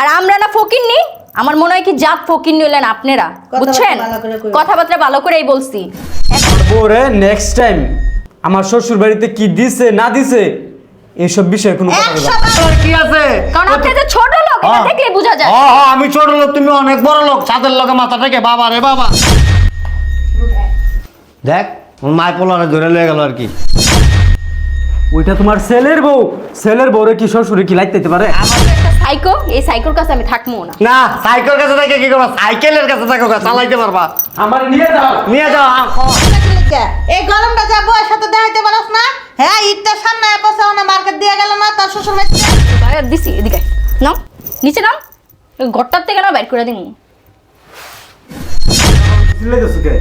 আর আমরা না ফকির নি আমার মনে হয় কি জাত ফকির নিলেন আপনারা বুঝছেন। কথাবার্তা ভালো করেই বলছি। ওরে নেক্সট টাইম আমার শ্বশুর বাড়িতে কি দিছে না দিছে এইসব বিষয়ে কোনো। কি আছে? কারণ আপনি যে ছোট লোক এটা হ্যাঁ। দেখলে বোঝা যায়। হ্যাঁ হ্যাঁ আমি ছোট লোক তুমি অনেক বড় লোক ছাদের লোকে মাথা থেকে বাবা রে বাবা। দেখ মায় পোলারে ধরে লয়ে গেল আর কি। ওইটা তোমার ছেলের বউ। ছেলের বউরে কি শ্বশুরে কি লাইতে পারে? সাইকো এই সাইকোর কাছে আমি থাকব না। না সাইকেল কাছে থেকে কি করবা? সাইকেলের কাছে থাকো চালাইতে পারবা। আমার নিয়ে যাও। নিয়ে যাও এই গরমটা যাব এর সাথে দেখাইতে পারস না হ্যাঁ ঈদটা সামনে বসে না মার্কেট দিয়ে গেল না তার শ্বশুর গায়ে দিছি এদিকে নাও নিচে নাও। ওই ঘরটার থেকে না বাইর করে দিন চিল্লাইতেছো কে?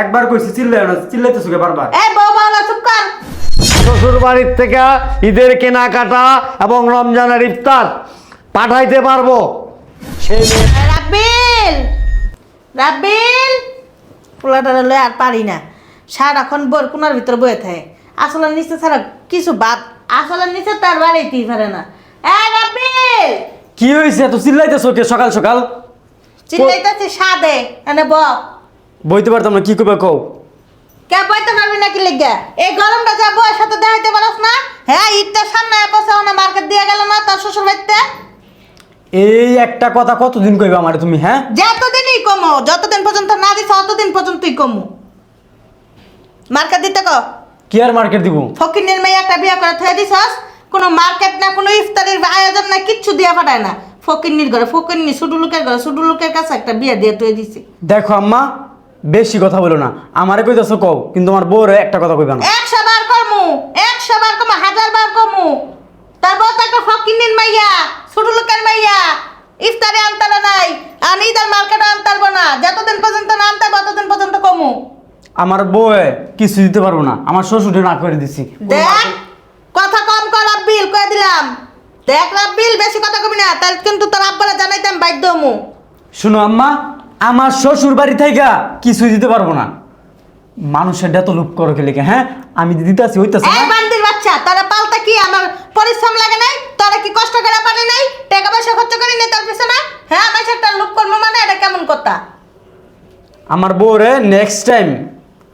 একবার কইছি চিল্লাই না চিল্লাইতেছো কে বারবার? এই বউ বাউলা চুপ কর। শ্বশুর বাড়ির থেকে ঈদের কেনাকাটা এবং রমজানের ইফতার পাঠাইতে পারব। রাব্বিল! রাব্বিল! পোলাটা লয়ে আর পারি না। সারাক্ষণ বোর কোনার ভিতর বয়ে থাকে। আসলে নিচে ছাড়া কিছু বাদ আসলে নিচে তার বাড়িতেই পারে না। এই রাব্বিল! কি হয়েছে এত চিল্লাইতেছো কে? সকাল সকাল? চিল্লাইতেছি সাদে। এনে ব। বইতে পারতাম না কি করবে কও? কে বইতে পারবি নাকি লিগা? এই গরমটা যা বউয়ের সাথে দেখাইতে পারস না? হ্যাঁ ঈদটা সামনে বসে না মার্কেট দিয়ে গেল না তার শ্বশুর বাড়িতে? এই একটা কথা কতদিন কইবে আমারে তুমি হ্যাঁ? যতদিনই কমো যতদিন পর্যন্ত না দিছ ততদিন পর্যন্তই কমু। মার্কেট দিতে ক? কি আর মার্কেট দিব? ফকিনের মেয়ে একটা বিয়ে করে থয়ে দিছস? কোনো মার্কেট না কোনো ইফতারির আয়োজন না কিচ্ছু দিয়া পাঠায় না। ফকিন্নির ঘরে ফকিন্নি সুডু লোকের ঘরে সুডু লোকের কাছে একটা বিয়ে দিয়ে তুই দিছি। দেখো আম্মা বেশি কথা বলো না। আমারে কইতাছো কও কিন্তু আমার বউরে একটা কথা কইবা না। একশো বার কমু একশো বার কমু হাজার বার কমু। তারপর তো একটা ফকিন্নির মাইয়া সুডু লোকের মাইয়া। ইফতারে আনতারা নাই আর ঈদের মার্কেটে আনতারবো না। যতদিন পর্যন্ত না আনতার ততদিন পর্যন্ত কমু। আমার বউয়ে কিছু দিতে পারব না। আমার শ্বশুরে না করে দিছি। দেখ কথা কম কর রাব্বিল কয়ে দিলাম। দেখ রাব্বিল বেশি কথা কবি না। তাহলে কিন্তু তোর আব্বারা জানাইতাম বাধ্য হমু। শুনো আম্মা আমার শ্বশুর বাড়ি থেকে কিছুই দিতে পারব না। মানুষের এত লোভ করো কে লেগে হ্যাঁ? আমি দিতেছি হইতাছে এই না বান্দির বাচ্চা তোরা পালতা কি? আমার পরিশ্রম লাগে নাই তোরা কি কষ্ট করে পারি নাই? টাকা পয়সা খরচ করে নাই তার পিছনে? হ্যাঁ আমি একটা লোক করব মানে এটা কেমন কথা? আমার বউরে নেক্সট টাইম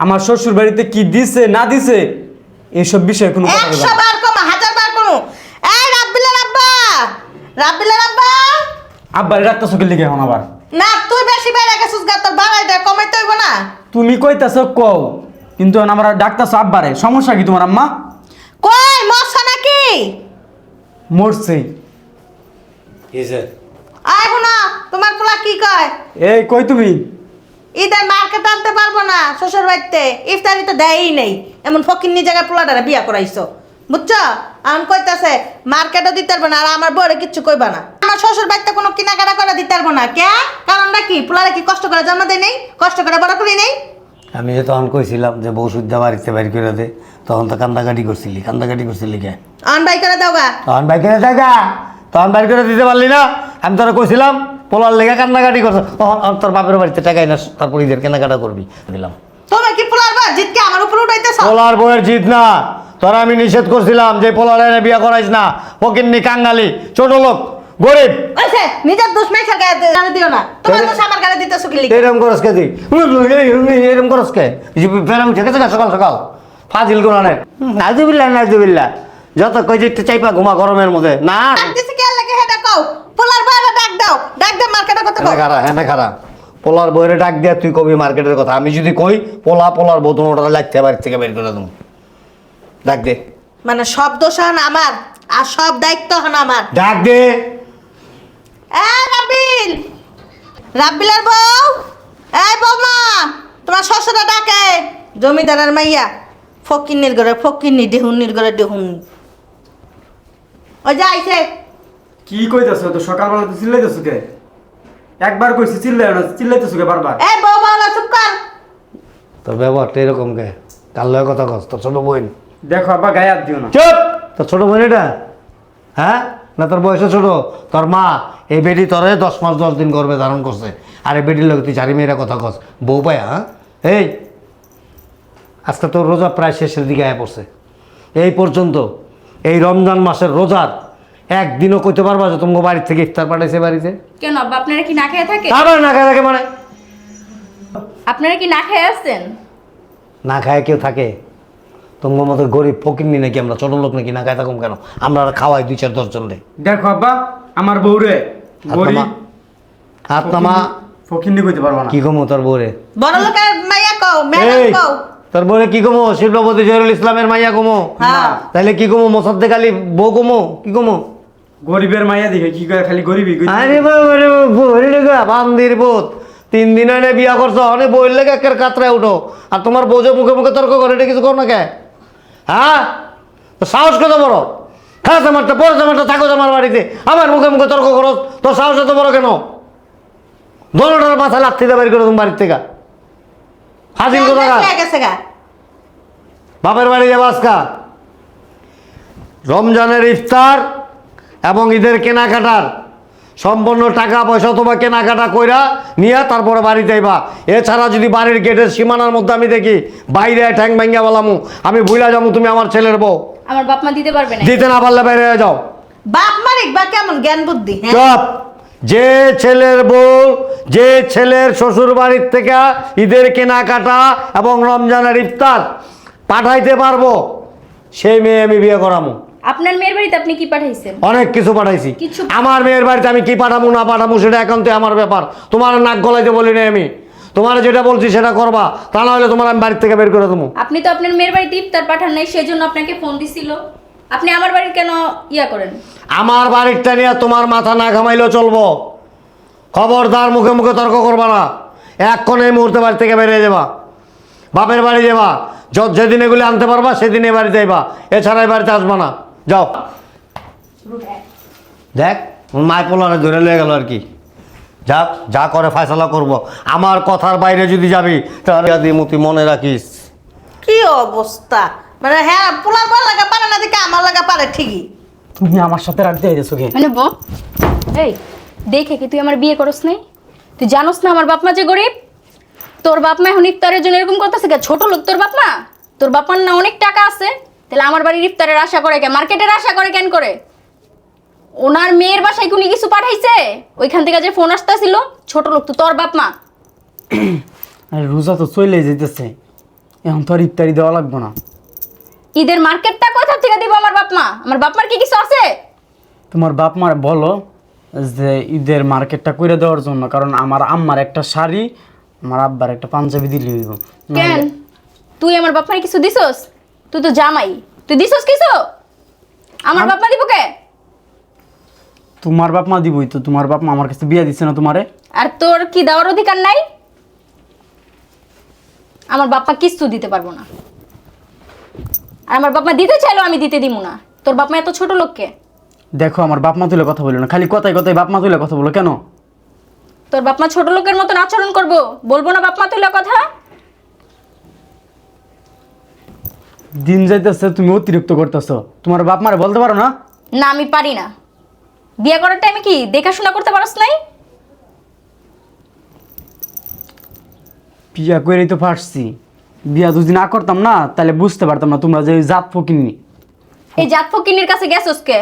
আমার শ্বশুর বাড়িতে কি দিছে না দিছে এইসব বিষয়ে কোনো কথা বলবা না। বার কমা হাজার বার কমু। এই রাব্বিলের আব্বা রাব্বিলের আব্বা। আব্বার রাখতেছো কে লেগে এখন আবার? না তুই বেশি বেড়ে গেছিস গা তোর বাড়াইটা কমাইতে হইব না। তুমি কইতাছো কও কিন্তু আমার ডাকতাছো আব্বারে সমস্যা কি তোমার আম্মা? কই মশা নাকি? মরছে। আয় না তোমার পোলা কি কয়? এই কই তুমি? ঈদের মার্কেট আনতে পারব না শ্বশুর বাড়িতে। ইফতারি তো দেয়ই নেই এমন ফকিন্নি জায়গায় পোলাটারে বিয়া করাইছো। বুঝছ? আমি কইতাছে মার্কেটও দিতে পারব না আর আমার বউরে কিচ্ছু কইবা না। আমার শ্বশুর বাড়িতে কোনো কেনাকাটা করে দিতে পারব না। কে? কারণটা কি? পোলারে কি কষ্ট করে জন্ম দেয় নেই? কষ্ট করে বড় করি নেই? আমি যে তখন কইছিলাম যে বউ সুদ্ধা বাড়িতে বাইর করে দে তখন তো কান্দাকাটি করছিলি। কান্দাকাটি করছিলি কে? আন বাই করে দাও গা। তখন বাইর করে দেখা তখন বাইর করে দিতে পারলি না। আমি তোরা কইছিলাম পোলার লেগে কান্নাকাটি করছ। তখন তোর বাপের বাড়িতে টাকাই না তারপর ঈদের কেনাকাটা করবি। দিলাম। তুমি কি পোলার বা জিতকে আমার উপর উঠাইতেছ? পোলার বউয়ের জিত না। তোরা আমি নিষেধ করছিলাম যে পোলার এনে বিয়ে করাইস না। ফকিন্নি কাঙ্গালি ছোট লোক। গরিব। ওইছে নিজের মেয়েছের গায়ে গায়ে দিও না। তোমার দোষ আমার গায়ে দিতেছো কি লিখে? এরকম করস কে তুই? এরকম করস কে? ফেরাম ঠিক আছে সকাল সকাল। ফাজিল কোন নাজুবিল্লা নাজুবিল্লা যত কই যে একটু চাইপা ঘুমা গরমের মধ্যে না। ডাকতেছি কে লাগে হেটা কও? পোলার বাইরে ডাক দাও। ডাক দে মার্কেটে কত কও। খারা হ্যাঁ খারা। পোলার বইরে ডাক দিয়া তুই কবি মার্কেটের কথা। আমি যদি কই পোলা পোলার তোমার ওটা লাগতে বাড়ি থেকে বের করে দেবো। ডাক দে। মানে সব দোষ হন আমার আর সব দায়িত্ব হন আমার। ডাক দে। রাব্বিল! রাব্বিলের বউ? এই বৌমা! তোমার শ্বশুরা ডাকে। জমিদারের মাইয়া ফকিন্নির ঘরে ফকিন্নি দেহুন্নির ঘরে দেহুন্নি ওই যে আইছে। কি কইতাছো তো? সকালবেলা তো চিল্লাইতেছো কে? একবার কইছি চিল্লাই না চিল্লাইতেছো কে বারবার? এই বউ বাউলা চুপ কর। তোর ব্যবহারটা এরকম কে? কাল লয় কথা কস? তোর ছোট বোন। দেখো আব্বা গায়ে হাত দিও না। চুপ! তোর ছোট বোন এটা? হ্যাঁ? না তোর বয়সে ছোট? তোর মা এই বেটি তোরে দশ মাস দশ দিন গর্বে ধারণ করছে। আর এই বেটির লোক তুই চারি মেয়েরা কথা কস। বউ পায়া হ্যাঁ? এই আজকে তোর রোজা প্রায় শেষের দিকে আয় পড়ছে। এই পর্যন্ত এই রমজান মাসের রোজার একদিনও কইতে পারবা যে তোমার বাড়ির থেকে ইফতার পাঠাইছে বাড়িতে? কেন আব্বা আপনারা কি না খেয়ে থাকে আবার না খায় থাকে মানে? আপনারা কি না খেয়ে আসছেন? না খায় কেউ থাকে। তোমার মতো গরিব ফকির নি নাকি আমরা ছোট লোক নাকি না খায় থাকুম কেন? আমরা আর খাওয়াই দুই চার দশ জন রে। দেখো আব্বা আমার বউরে গরিব নামা। হাত নামা ফকিন্নি কইতে পারব না। কি কমো তোর বউরে বড় লোকের মাইয়া কও ম্যাডাম কও। তোর বউরে কি কমো? শিল্পপতি জহিরুল ইসলামের মাইয়া কমো? হ্যাঁ। তাহলে কি কমো? মোসাদ্দেক আলী বউ কমো? কি কমো? গরিবের মাইয়া দেখে কি করে খালি গরিবই আরে বাবা রে বউরে লেগা বান্দির বোধ তিন দিন আগে বিয়া করছ অনেক বউর লেগে একের কাতরায় উঠো। আর তোমার বউ মুখে মুখে তর্ক করে এটা কিছু কর না কে? হ্যাঁ? তো সাহস কত বড়? হ্যাঁ জামারটা পরে জামারটা থাকো আমার বাড়িতে। আমার মুখে মুখে তর্ক করো তোর সাহস এত বড় কেন? দোনোটার মাথা লাত্তি দিয়ে বের করে তুমি বাড়ির থেকে। হাজির কোথা বাপের বাড়ি যাব আজকা। রমজানের ইফতার এবং ঈদের কেনাকাটার সম্পূর্ণ টাকা পয়সা তোমার কেনাকাটা কইরা নিয়ে তারপরে বাড়ি যাইবা। এছাড়া যদি বাড়ির গেটের সীমানার মধ্যে আমি দেখি বাইরে ঠ্যাং ভাঙ্গা বলামু আমি ভুলা যাব তুমি আমার ছেলের বউ। আমার বাপ মা দিতে পারবে না। দিতে না পারলে বাইরে যাও। বাপ মারিক বা কেমন জ্ঞান বুদ্ধি হ্যাঁ? চপ। যে ছেলের বউ যে ছেলের শ্বশুর বাড়ির থেকে ঈদের কেনাকাটা এবং রমজানের ইফতার পাঠাইতে পারব সেই মেয়ে আমি বিয়ে করামু। আপনার মেয়ের বাড়িতে আপনি কি পাঠাইছেন? অনেক কিছু পাঠাইছি। আমার মেয়ের বাড়িতে আমি কি পাঠাবো না পাঠাবো সেটা একান্তই আমার ব্যাপার। তোমার নাক গলাইতে বলি না আমি। তোমার যেটা বলছি সেটা করবা তা না হলে তোমার আমি বাড়ির থেকে বের করে দেবো। আপনি তো আপনার মেয়ের বাড়িতে ইফতার পাঠান নাই সেজন্য আপনাকে ফোন দিছিল। আপনি আমার বাড়ির কেন ইয়া করেন? আমার বাড়িরটা নিয়ে তোমার মাথা না ঘামাইলেও চলবো। খবরদার মুখে মুখে তর্ক করবা না। এক্ষণ এই মুহূর্তে বাড়ি থেকে বেরিয়ে যাবা। বাপের বাড়ি যাবা। য- যেদিন এগুলি আনতে পারবা সেদিন এই বাড়িতে যাইবা। এছাড়া এই বাড়িতে আসবা না। যাও। দেখ মায় পোলারে ধরে লয়ে গেল আর কি। যা যা করে ফয়সলা করব। আমার কথার বাইরে যদি যাবি তাহলে আদি মতি মনে রাখিস। কি অবস্থা? মানে হ্যাঁ পোলার পর লাগা পারে না দেখে আমার লাগা পারে ঠিকই। তুমি আমার সাথে রাখতে আইতেছো কে মানে বউ এই দেখে কি তুই আমার বিয়ে করস নাই? তুই জানোস না আমার বাপ মা যে গরিব? তোর বাপ মা এখন ইফতারের জন্য এরকম করতেছে কে ছোট লোক তোর বাপ মা তোর বাপ মার না অনেক টাকা আছে। তাহলে আমার বাড়ির ইফতারের আশা করে কে? মার্কেটের আশা করে কেন করে? ওনার মেয়ের বাসায় কোনি কিছু পাঠাইছে? ওইখান থেকে যে ফোন আসতেছিল ছোট লোক তো তোর বাপ মা। আরে রোজা তো চলে যেতেছে এখন তো আর ইফতারি দেওয়া লাগবে না। ঈদের মার্কেটটা কোথা থেকে দিব আমার বাপ মা? আমার বাপ মার কি কিছু আছে? তোমার বাপ মার বলো যে ঈদের মার্কেটটা করে দেওয়ার জন্য কারণ আমার আম্মার একটা শাড়ি আমার আব্বার একটা পাঞ্জাবি দিলে হইব। কেন? তুই আমার বাপ মার কিছু দিছস? তুই তো জামাই তুই দিছস কিছু আমার বাপ মা দিব কে তোমার বাপ মা দিবই তো তোমার বাপ মা আমার কাছে বিয়ে দিচ্ছে না তোমারে আর তোর কি দেওয়ার অধিকার নাই আমার বাপ্পা কিচ্ছু দিতে পারব না আর আমার বাপ মা দিতে চাইলো আমি দিতে দিব না তোর বাপ মা এত ছোট লোককে দেখো আমার বাপ মা তুলে কথা বলো না খালি কথায় কথায় বাপ মা তুলে কথা বলো কেন তোর বাপ মা ছোট লোকের মতন আচরণ করব বলব না বাপ মা তুলে কথা দিন যাইতেছে তুমি অতিরিক্ত করতেছো। তোমার বাপ মারে বলতে পারো না? না আমি পারি না। বিয়ে করার টাইমে কি দেখাশোনা করতে পারস নাই? বিয়া করেই তো পারছি বিয়া যদি না করতাম না তাহলে বুঝতে পারতাম না তোমরা যে ওই জাত ফকিনি এই জাত ফকিন্নির কাছে গেছস কে?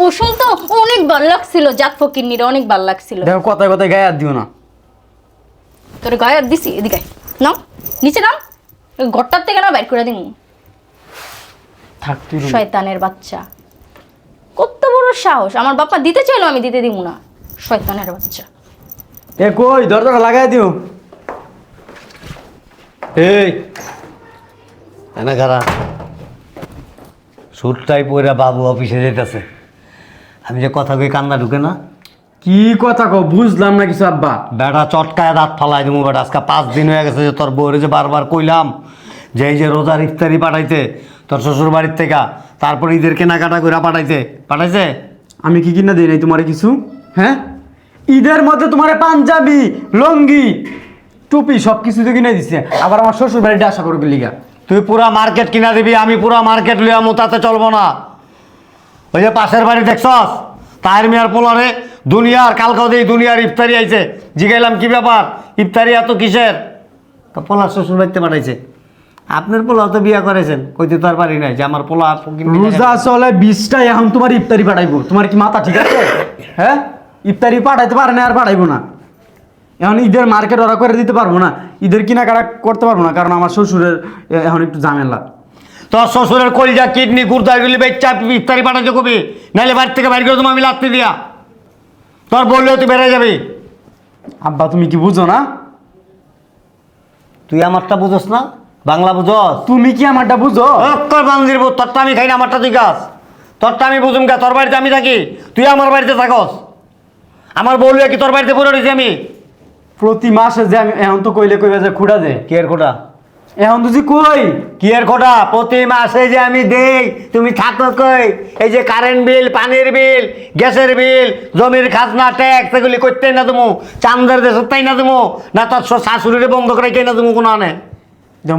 ও শুনতো অনেক ভালো লাগছিল জাত ফকিন্নির অনেক ভালো লাগছিল। দেখো কথায় কথায় গায়ে হাত দিও না। তোর গায়ে হাত দিছি এদিকে নাও নিচে নাও ঘরটার থেকে না বাইর করে দিন। শয়তানের বাচ্চা। কত বড় সাহস। আমার বাপ্পা দিতে চাইলো আমি দিতে দিব না। শয়তানের বাচ্চা। এ কই? দরজাটা লাগাই দিও। এই। এনে খারা সুটটাই পরে বাবু অফিসে যেতেছে আমি যে কথা কই কান্না ঢুকে না? কি কথা কও? বুঝলাম না কিছু আব্বা। বেটা চটকায় দাঁত ফালাই দিব বেটা আজকে পাঁচ দিন হয়ে গেছে যে তোর বউরে যে বারবার কইলাম যে এই যে রোজার ইফতারি পাঠাইতে তোর শ্বশুর বাড়ির থেকে। তারপর ঈদের কেনাকাটা করে পাঠাইতে পাঠাইছে? আমি কি কিনা দিই নাই তোমারে কিছু? হ্যাঁ? ঈদের মধ্যে তোমার পাঞ্জাবি, লঙ্গি, টুপি সব কিছু তো কিনে দিচ্ছে আবার আমার শ্বশুর বাড়িটা আশা করবে লিগা। তুই পুরা মার্কেট কিনা দিবি, আমি পুরা মার্কেট লিয়ামু তাতে চলবো না। ওই যে পাশের বাড়ি দেখছস? তাহের মিয়ার পোলারে দুনিয়ার, কালকাও দিয়ে দুনিয়ার ইফতারি আইছে। জিগাইলাম কি ব্যাপার? ইফতারি এত কিসের? তা পোলার শ্বশুর বাড়িতে পাঠাইছে। আপনার পোলা তো বিয়া করেছেন কইতে তো আর পারি নাই যে আমার পোলা ফকিন্নি রোজা চলে বিশটা এখন তোমার ইফতারি পাঠাইবো। তোমার কি মাথা ঠিক আছে? হ্যাঁ? ইফতারি পাঠাইতে পারে না আর পাঠাইবো না। এখন ঈদের মার্কেট ওরা করে দিতে পারব না ঈদের কেনাকাটা করতে পারব না কারণ আমার শ্বশুরের এখন একটু ঝামেলা। তোর শ্বশুরের কলিজা কিডনি গুর্দা এগুলি বেচা ইফতারি পাঠাতে কবি? নাহলে বাড়ি থেকে বাইরে করে তুমি আমি লাগতে দিয়া। তোর বললেও তুই বেড়ে যাবি। আব্বা তুমি কি বুঝো না? তুই আমারটা বুঝোস না? বাংলা বুঝোস তুমি কি আমারটা বুঝো? অক্ষর বান্দির বোধ তোরটা আমি খাই না আমারটা তুই গাছ তোরটা আমি বুঝুম গা তোর বাড়িতে আমি থাকি। তুই আমার বাড়িতে থাকস। আমার বললে কি তোর বাড়িতে পড়ে রয়েছি আমি? প্রতি মাসে যে আমি এখন তো কইলে কইবে যে খুঁড়া দে কি এর খোটা এখন তো যে কই? কি এর খোটা প্রতি মাসে যে আমি দেই তুমি থাকো কই? এই যে কারেন্ট বিল পানির বিল গ্যাসের বিল জমির খাজনা ট্যাক্স এগুলি করতেই না তুমি। চান্দের দেশ তাই না তুমি? না তোর শাশুড়ির বন্ধ করে কে না তুমি কোনো আনে।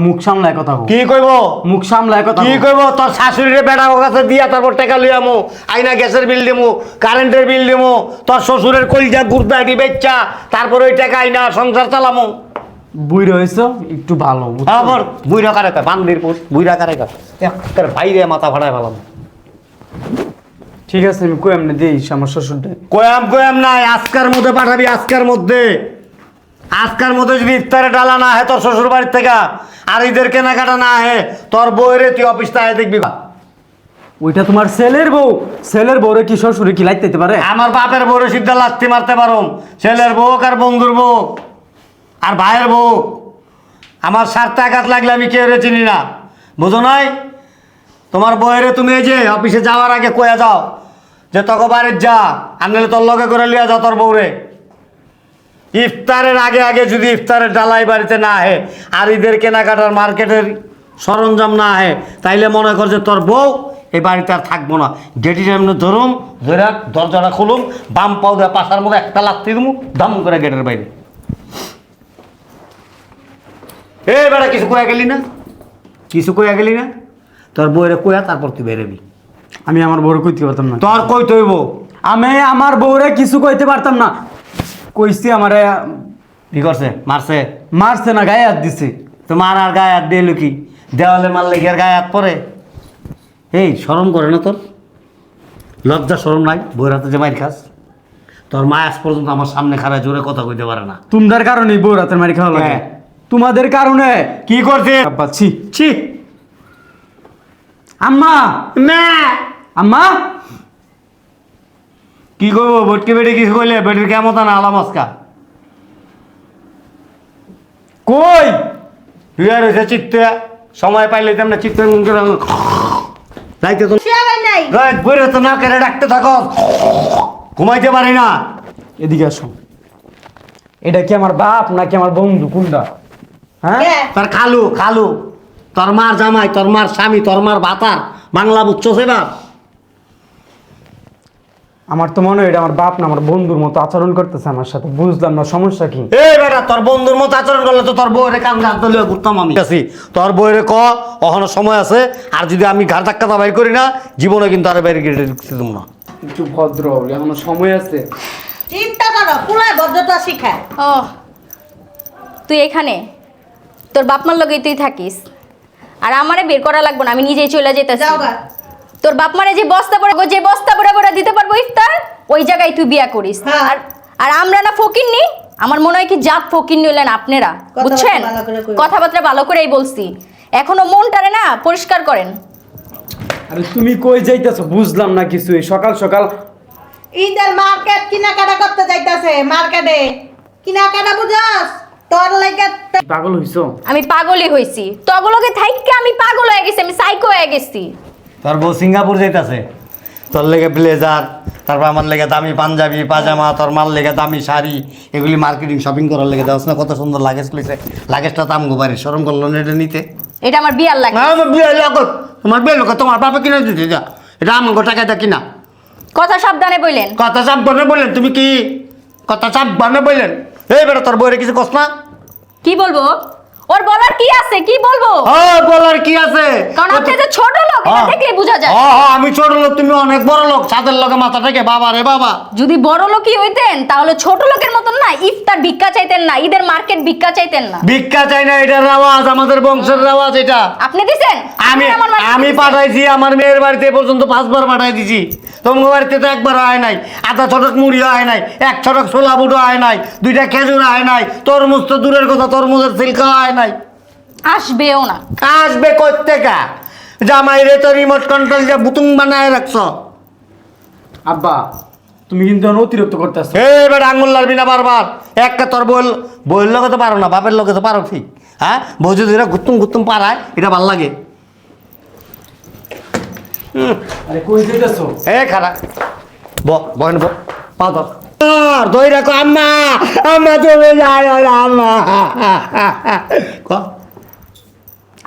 মুখ সামলায় কথা কও। কি কইব? মুখ সামলায় কথা কি কও। করব তোর শাশুড়ির বেটা ও কাছে দিয়া তারপর টাকা লই আমো আইনা গ্যাসের বিল দিমু কারেন্টের বিল দিমু তোর শ্বশুরের কলজা গুর্দা এটি বেচ্চা তারপর ওই টাকা আইনা সংসার চালামু। বুইরা একটু ভালো বুঝছ? আবার বুইরা কারে কয়? বান্দির পুত বুইরা কারে কয়? একের বাইরে মাথা ফেলাম। ঠিক আছে আমি কই এমনি দিই আমার শ্বশুরটা কয়াম কয়াম নাই আজকার মধ্যে পাঠাবি আজকার মধ্যে। আজকার মতো যদি ইফতারে ডালা না হয় তোর শ্বশুর বাড়ির থেকে আর ঈদের কেনাকাটা না হয় তোর বউরে তুই অফিস থেকে দেখবি বা। ওইটা তোমার ছেলের বউ। ছেলের বউরে কি শ্বশুরে কি লাইতে পারে? আমার বাপের বউরে সিদ্ধা লাত্তি মারতে পারো ছেলের বউ আর বন্ধুর বউ আর ভাইয়ের বউ। আমার স্বার্থে আঘাত লাগলে আমি কেউ চিনি না। বুঝো নাই? তোমার বউয়েরে তুমি এই যে অফিসে যাওয়ার আগে কয়ে যাও যে তখন বাড়ির যা আর নাহলে তোর লগে করে লিয়া যাও তোর বউরে। ইফতারের আগে আগে যদি ইফতারের ডালাই বাড়িতে না আহে আর ঈদের কেনাকাটার মার্কেটের সরঞ্জাম না আহে তাইলে মনে কর যে তোর বউ এই বাড়িতে আর থাকব না। গেটি সামনে ধরুম ধরে দরজাটা খুলুম বাম পাও দেওয়া পাশার মধ্যে একটা লাগতে দিমু দাম করে গেটের বাইরে। এ বেড়া কিছু কয়া গেলি না? কিছু কয়া গেলি না? তোর বউরে কয়া তারপর তুই বেরোবি আমি আমার বউরে কইতে পারতাম না। তোর কই তৈব আমি আমার বউরে কিছু কইতে পারতাম না। কইছি আমারে কি করছে? মারছে? মারছে না গায়ে হাত দিছে। তোমার আর গায়ে হাত দিয়ে কি? দেওয়ালে মারলে আর গায়ে হাত পরে এই শরম করে না তোর? লজ্জা শরম নাই? বইয়ের হাতে যে মাইর খাস। তোর মা আজ পর্যন্ত আমার সামনে খারাপ জোরে কথা কইতে পারে না। তোমাদের কারণে বউ রাতের মারি খাওয়া লাগে। হ্যাঁ। তোমাদের কারণে। কি করছে? আব্বা ছি। ছি। আম্মা! না আম্মা! কি করব বটকে বেটে কিছু কইলে বেটির কেমন না আলাম আজকা? কই? তুই আর হয়েছে চিত্তে। সময় পাইলে তেমন চিত্তে যাইতে তো বইরে তো না কেড়ে ডাকতে থাকো। ঘুমাইতে পারি না। এদিকে আসো। এটা কি আমার বাপ নাকি আমার বন্ধু? কোনটা? হ্যাঁ? তার খালু খালু। তোর মার জামাই তোর মার স্বামী তোর মার বাতার বাংলা বুঝছ সেবার? আমার তো মনে হয় এটা আমার বাপ না আমার বন্ধুর মতো আচরণ করতেছে আমার সাথে। বুঝলাম না সমস্যা কি? এই বেটা তোর বন্ধুর মতো আচরণ করলে তো তোর বউরে কান ঘাট দিলে ঘুরতাম আমি। আছি। তোর বউরে ক অহনো সময় আছে আর যদি আমি ঘাট ধাক্কা বাইর করি না জীবনে কিন্তু আর বাইরে গেটে ঢুকতে দেবো না। একটু ভদ্র এখনও সময় আছে। চিন্তা করো পুলায় ভদ্রতা শিখায়। ও তুই এখানে? তোর বাপ মার লগেই তুই থাকিস। আর আমারে বের করা লাগবে না আমি নিজেই চলে যেতে যাও গা। তোর বাপ মারে যে বস্তা পড়ে যে বস্তা পড়ে পড়ে দিতে পারব ইফতার ওই জায়গায় তুই বিয়া করিস। হ্যাঁ। আর আর আমরা না ফকির নি আমার মনে হয় কি জাত ফকির নিলেন আপনারা। কথাবার্তা বুঝছেন? ভালো করে কইবেন। কথাবার্তা ভালো করেই বলছি। এখনও মনটারে না পরিষ্কার করেন। আরে তুমি কই যাইতেছো? বুঝলাম না কিছু এই সকাল সকাল ঈদের মার্কেট কেনাকাটা করতে যাইতাছে মার্কেটে। কেনাকাটা বুঝাস? তোর লাগে পাগল হইছো? আমি পাগলই হইছি। তগলকে থাইকে আমি পাগল হয়ে গেছি আমি সাইকো হয়ে গেছি। তোর বউ সিঙ্গাপুর যাইতাছে। তোর লেগে ব্লেজার তারপর আমার লেগে দামি পাঞ্জাবি পাজামা তোর মাল লেগে দামি শাড়ি এগুলি মার্কেটিং শপিং করার লেগে দেওয়াস না? কত সুন্দর লাগেজ লইছে লাগেজটা দাম গোবারে সরম করল না এটা নিতে? এটা আমার বিয়ার লাগে না, আমার বিয়ে লাগত তোমার বিয়ে লোক তোমার বাবা কিনে দিতে যা। এটা আমার টাকাটা কিনা। কথা সাবধানে বললেন কথা সাবধানে বললেন তুমি কি? কথা সাবধানে বললেন এই বেটা তোর বইরে কিছু কস না? কি বলব? ওর বলার কি আছে? কি বলব? হ্যাঁ বলার কি আছে? কারণ আপনি যে ছোট লোক এটা হ্যাঁ। দেখলে বোঝা যায়। হ্যাঁ, হ্যাঁ, আমি ছোট লোক তুমি অনেক বড় লোক ছাদের লোকে মাথা থেকে বাবা রে বাবা। যদি বড় লোকই হইতেন তাহলে ছোট লোকের মতন না ইফতার ভিক্ষা চাইতেন না ঈদের মার্কেট ভিক্ষা চাইতেন না। ভিক্ষা চাই না এটার রেওয়াজ আমাদের বংশের রেওয়াজ এটা। আপনি দিছেন? আমি আমি পাঠাইছি আমার মেয়ের বাড়িতে পর্যন্ত পাঁচবার পাঠাই দিছি। তোমার বাড়িতে তো একবার হয় নাই আধা ছটক মুড়ি হয় নাই এক ছটক ছোলা বুটো হয় নাই দুইটা খেজুর হয় নাই তরমুজ তো দূরের কথা তরমুজের সিল্কা হয় নাই। আসবেও না। আসবে কোথেকা জামাই রে তো রিমোট কন্ট্রোল যে বুতুং বানায় রাখছ। আব্বা তুমি কিন্তু এখন অতিরিক্ত করতেছো। এবার আঙুল লাগবি না বারবার। একটা তোর বইল বইয়ের লোকে তো পারো না বাপের লোকে তো পারো ঠিক হ্যাঁ? বউ যদি এরা গুত্তুম গুত্তুম পারায় এটা ভালো লাগে। হুম আরে কই যেতেছো? এ খারাপ ব বহেন ব পাও ধর আর দই রাখো আম্মা আম্মা চলে যায় ওরা আম্মা। ক?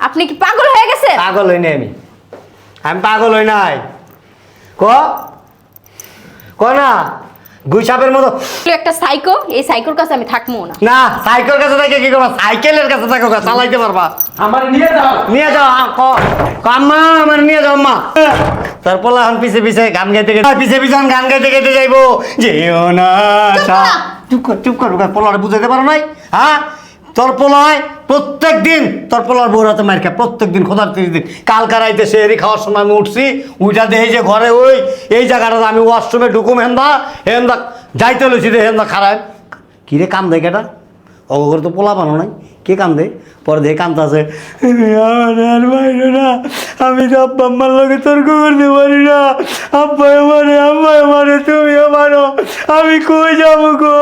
আপনি কি পাগল হয়ে গেছেন? পাগল হই নাই আমি। আমি পাগল হই নাই। ক? ক না? গুইসাপের মতো। তুই একটা সাইকো এই সাইকোর কাছে আমি থাকব না। না সাইকেল কাছে থাকে কি করবা? সাইকেলের কাছে থাকো চালাইতে পারবা। আমার নিয়ে যাও। নিয়ে যাও আম্মা আমার নিয়ে যাও আম্মা। তারপর এখন পিছে পিছে গান গাইতে গাইতে পিছে পিছে গান গাইতে গাইতে যাইবো। যেও না চুপ কর চুপ কর পোলারে বুঝাইতে পারো নাই? হ্যাঁ? তোর পোলায় প্রত্যেক দিন তোর পোলার বউর হাতে মার খায় প্রত্যেক দিন খোদার তিরিশ দিন। কাল কারাইতে সে এরি খাওয়ার সময় আমি উঠছি উইটা দেখি যে ঘরে ওই এই জায়গাটাতে আমি ওয়াশরুমে ঢুকুম হেন্দা হেন্দা যাইতে লইছি রে হেন্দা খারাপ কিরে কাম দেয় কেটা? অগর তো পোলা বানো নাই। কে কাম দেয় পরে দেখে আমার বাইরে না। আমি তো আব্বা আম্মার লগে তর্ক করতে পারি না। আব্বা মারে আব্বা মারে তুমিও মারো। আমি কই যাব গো?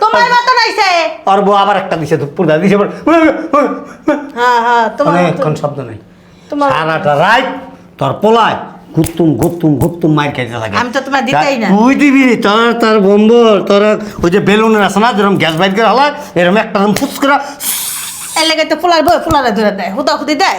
তোমার মতো নাইছে। আর বউ আবার একটা দিছে দুপুর দা দিছে হ্যাঁ হ্যাঁ তোমার অনেকক্ষণ শব্দ নাই। তোমার- সারাটা রাত তোর পোলায় গুত্তুম গুপ্তুম গুপ্তুম মাইর খাইতে থাকে আমি তো তোমার দিতেই না। তুই দিবি তোর তোর বম্বর তোর ওই যে বেলুনের আছে না যেরকম গ্যাস বাইট করে হলা এরকম একটা ফুস করে লেগে তো ফুলার বই ফুলারে ধরে দেয় হুদা হুদি দেয়